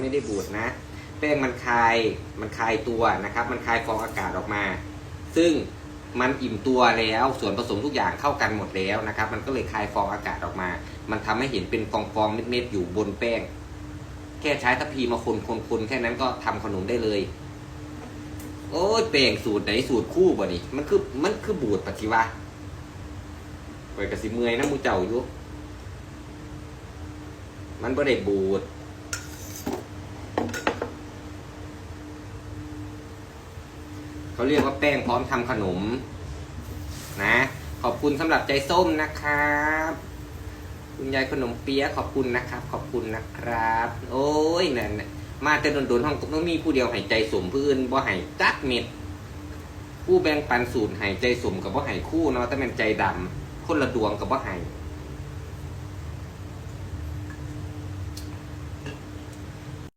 ไม่ได้บูดนะ แป้งมันคลายมันคลายตัวนะครับ มันคลายฟองอากาศออกมา ซึ่งมันอิ่มตัวแล้วส่วนผสมทุกอย่างเข้ากันหมดแล้วนะครับ มันก็เลยคลายฟองอากาศออกมา มันทำให้เห็นเป็นฟองฟองๆเม็ดๆอยู่บนแป้ง แค่ใช้ทัพพีมาคนคนคนแค่นั้นก็ทำขนมได้เลย โอ้ยแป้งสูตรไหนสูตรคู่บ่นี่มันคือมันคือบูดปฏิวะไปกระสิเมื่อยนะมูเจ้าอยู่มันบ่ได้บูด เขาเรียกว่าแป้งพร้อมทำขนม นะ ขอบคุณสำหรับใจส้มนะครับ คุณยายขนมเปี๊ยะขอบคุณนะครับ ขอบคุณนะครับ โอ้ยนั่นน่ะมาแต่โดนๆห้องต้องมีผู้เดียวหายใจสมผู้อื่นบ่หายจักเม็ดผู้แบ่งปันสูตรหายใจสมกับบ่หายคู่เนาะแต่เป็นใจดำคนละดวงกับบ่หาย